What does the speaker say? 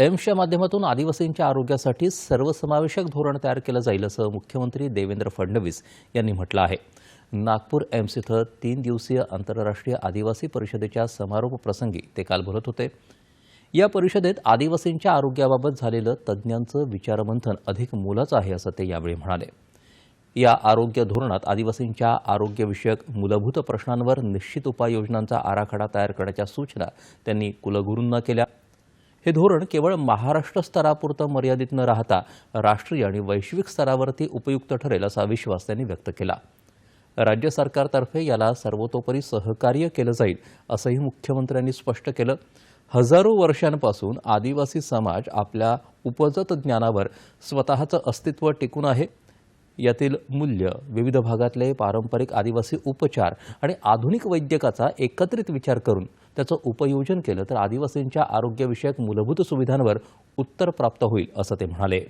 एम्सच्या माध्यमातून आदिवासींच्या आरोग्यासाठी सर्वसमावेशक धोरण तयार केलं जाईल असं मुख्यमंत्री देवेंद्र फडणवीस यांनी म्हटलं आहे. नागपूर एम्स इथं तीन दिवसीय आंतरराष्ट्रीय आदिवासी परिषदेच्या समारोप प्रसंगी ते काल बोलत होते. या परिषदेत आदिवासींच्या आरोग्याबाबत झालेलं तज्ज्ञांचं विचारमंथन अधिक मोलाचं आहे असं ते यावेळी म्हणाले. या आरोग्य धोरणात आदिवासींच्या आरोग्यविषयक मूलभूत प्रश्नांवर निश्चित उपाययोजनांचा आराखडा तयार करण्याच्या सूचना त्यांनी कुलगुरूंना केल्या. हे धोरण केवळ महाराष्ट्र स्तरापुरतं मर्यादित न राहता राष्ट्रीय आणि वैश्विक स्तरावरती उपयुक्त ठरेल असा विश्वास त्यांनी व्यक्त केला. राज्य सरकारतर्फे याला सर्वतोपरी सहकार्य केलं जाईल असंही मुख्यमंत्र्यांनी स्पष्ट केलं. हजारो वर्षांपासून आदिवासी समाज आपल्या उपजत ज्ञानावर स्वतःचं अस्तित्व टिकून आहे. यातील मूल्य विविध भागातले पारंपरिक आदिवासी उपचार आणि आधुनिक वैद्यकाचा एकत्रित विचार करून त्याचं उपयोजन केलं तर आदिवासींच्या आरोग्यविषयक मूलभूत सुविधांवर उत्तर प्राप्त होईल असं ते म्हणाले.